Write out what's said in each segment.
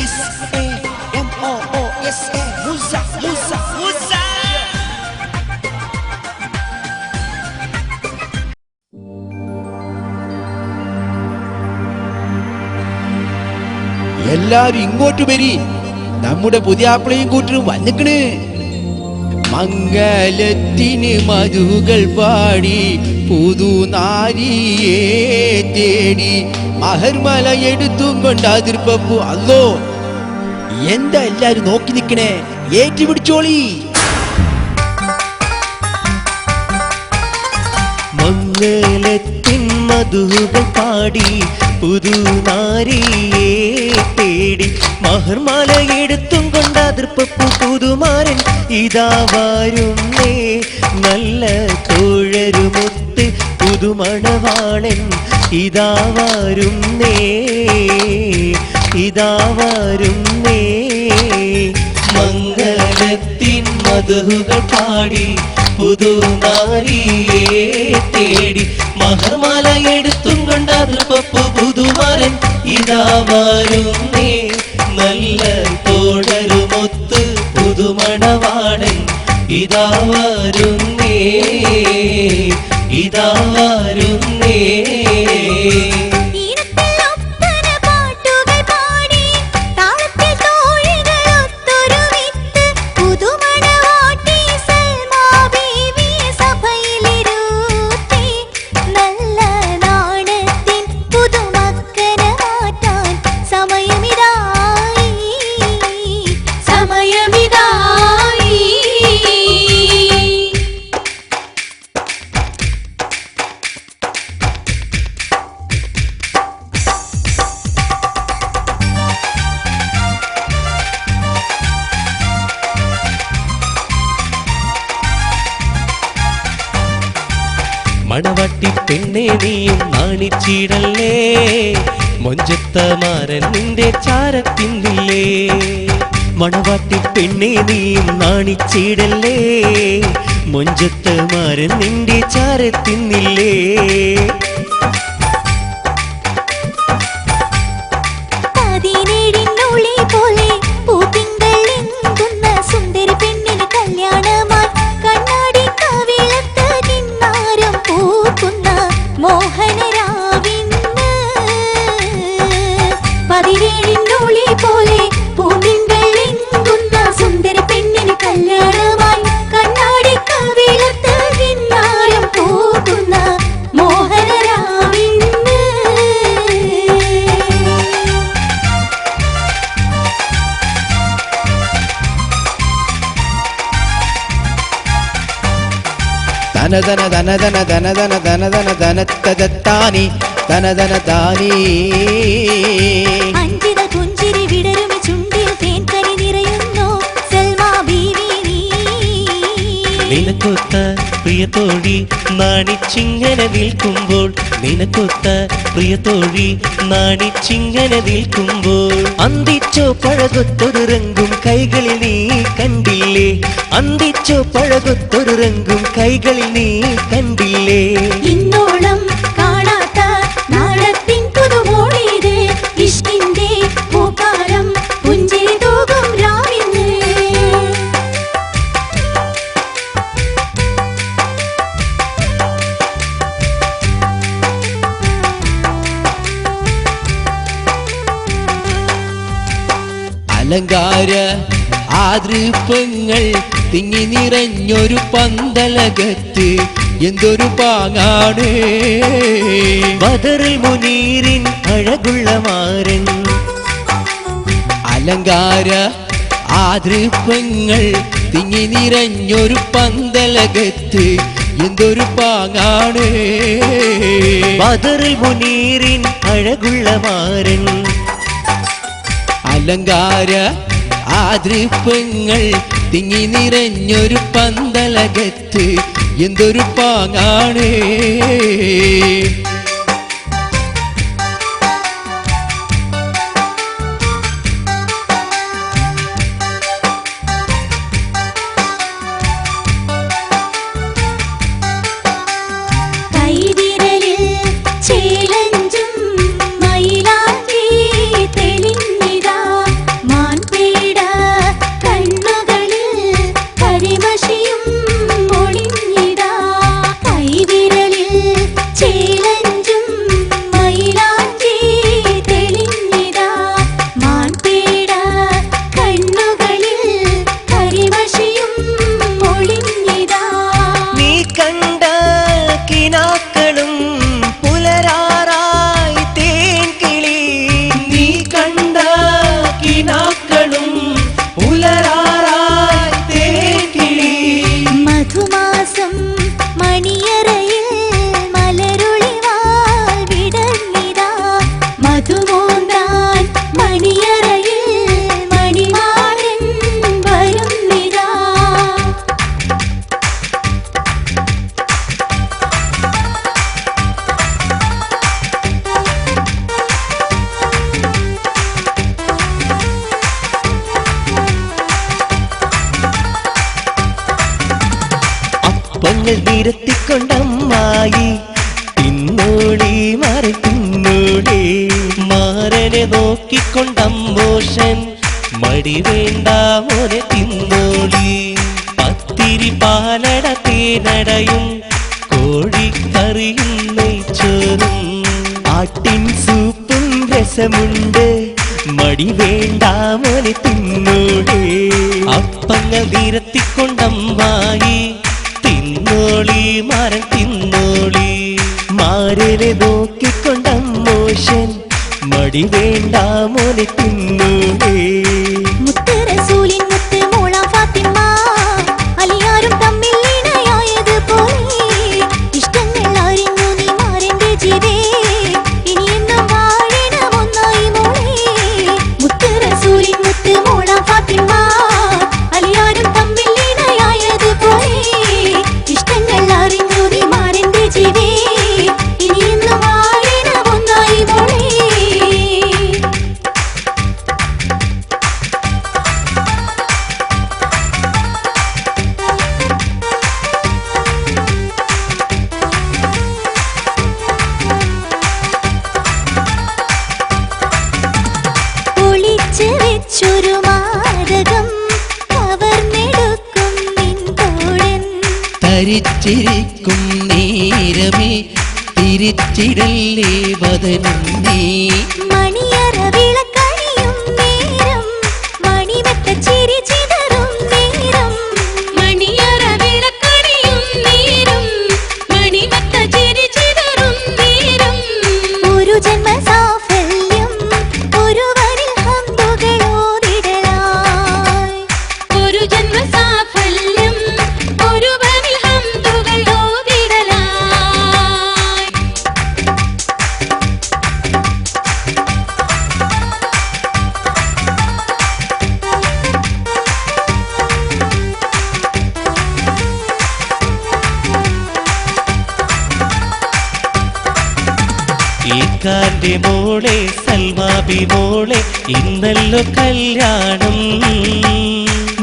S A M O O S A Musa Musa Musa എല്ലാരും ഇങ്ങോട്ട് വരി നമ്മുടെ പുതിയ ആപ്പിളയും കൂട്ടരും വന്നിക്കണ് മംഗലത്തിന് മധുകൾ പാടി പുതുനാരിയെ തേടി മഹർമല എടുത്തും കൊണ്ട് അതിർപ്പപ്പു. അല്ലോ എന്താ എല്ലാരും നോക്കി നിക്കണേ ഏറ്റുപിടിച്ചോളി. മംഗലത്തിൻ മധുകൾ പാടി പുതുനാരിയെ തേടി മഹർമാല എടുത്തും കൊണ്ട് പുതുമാരൻ ഇതാ വരുന്നേ. നല്ല തോഴരുമൊത്ത് പുതുമണവാളൻ ഇതാ വരുന്നേ. ഇതാ വരുന്നേ. മംഗളത്തിൻ മധുകൾ പാടി പുതുനാരിയെ തേടി മഹർമാല എടുത്തും കൊണ്ട് പപ്പു പുതുമാരൻ ഇതാ വരുന്നേ. നല്ല തോടരുമൊത്ത് പുതുമണവാടൻ ഇതാ വരുന്നേ. ഇതാ വരുന്നേ. മണവാട്ടി പെണ്ണെ നീയും നാണിച്ചിടല്ലേ? മൊഞ്ചത്ത മാരൻ നിന്റെ ചാരത്തിന്നില്ലേ മണവാട്ടി പെണ്ണെ നീയും നാണിച്ചിടല്ലേ? മൊഞ്ചത്തമാരൻ നിന്റെ ചാരത്തിന്നില്ലേ ധനധന ധനധന ധനധന ധനധന ധനത്തതാനി ധനധന താനീ അഞ്ചിത പുഞ്ചിരി വിടരുമി ചുണ്ടിൽ തേൻകനി നിറയുന്നു സൽമാ ബീവി നീ. നിനക്കൊത്ത പ്രിയത്തോഴി നാണിച്ചിങ്ങനെ നിൽക്കുമ്പോൾ നിനക്കൊത്ത പ്രിയത്തോഴി നാണിച്ചിങ്ങനെ നിൽക്കുമ്പോൾ അന്തിച്ചോ പഴകൊത്തൊരു രംഗും കൈകളിൽ നീ കണ്ടില്ലേ? അന്തിച്ചോ പഴകൊത്തൊരു രംഗും കൈകളിൽ നീ കണ്ടില്ലേ? അലങ്കാര ആതൃപ്പങ്ങൾ തിങ്ങി നിറഞ്ഞൊരു പന്തലകത്ത് എന്തൊരു പാങ്ങാണ്. ബദറിൽ മുനീരിൻ അഴകുള്ള മാരൻ. അലങ്കാര ആതൃപ്പങ്ങൾ തിങ്ങി നിറഞ്ഞൊരു പന്തലകത്ത് എന്തൊരു പാങ്ങാണ്. ബദറിൽ മുനീരിൻ അഴകുള്ള മാരൻ. അലങ്കാര ആതൃപ്പങ്ങൾ തിങ്ങി നിറഞ്ഞൊരു പന്തലകത്ത് എന്തൊരു പാങ്ങാണ്. അപ്പങ്ങൾ നിരത്തിക്കൊണ്ടമ്മായി തിന്നോളി മാറി തിന്നോളി മാരനെ നോക്കിക്കൊണ്ടമ്മോഷൻ മടി വേണ്ട മോനെ തിന്നോളി പത്തിരി പാലട തേനടയും കോഴിക്കറിയും നെയ്ച്ചോറും. ആട്ടിൻ സൂപ്പും രസമുണ്ട് മടി വേണ്ട മോനെ തിന്നോളേ അപ്പങ്ങൾ നിരത്തിക്കൊണ്ടമ്മായി തിന്നോളി മരം തിന്നോളി. മാരനെ നോക്കിക്കൊണ്ടമ്മോഷൻ മടി വേണ്ട മോനെ തിന്നോളേ. തരിച്ചിരിക്കും നേരമേ തിരിച്ചിടല്ലേ വതനം നീ. മണിയറ വിളക്കണിയും നേരം മണിമെത്ത ചിരി ഏക്കാന്റെ മോളെ സൽമാബി മോളെ ഇന്നല്ലോ കല്യാണം.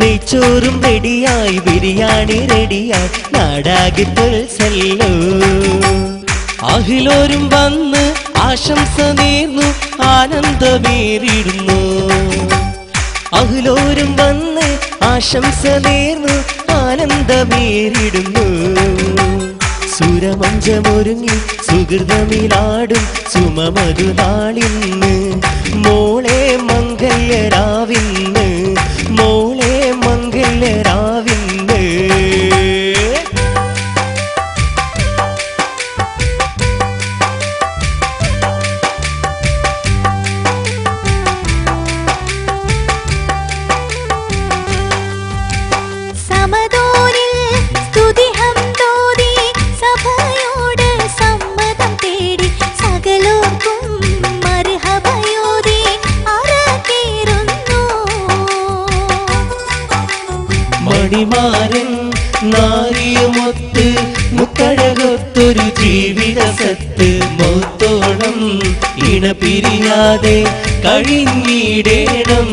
നെയ്ച്ചോറും റെഡിയായി ബിരിയാണി റെഡിയായി നാടാകി തുൽസല്ലോ അഹിലോരും വന്ന് ആശംസ നേർന്നു ആനന്ദമേറിടുന്നു അഹിലോരും വന്ന് ആശംസ നേർന്നു ആനന്ദമേറിടുന്നു സുരമഞ്ചമൊരുങ്ങി സുഹൃതമിലാടും സുമമരുനാളിന്ന് മോളെ മംഗല്യരാവിന്ന് നാരിയുമൊത്ത് മുക്കഴകൊത്തൊരു ജീവിത സത്ത്. മൗത്തോളം ഇണ പിരിയാതെ കഴിഞ്ഞിടേണം.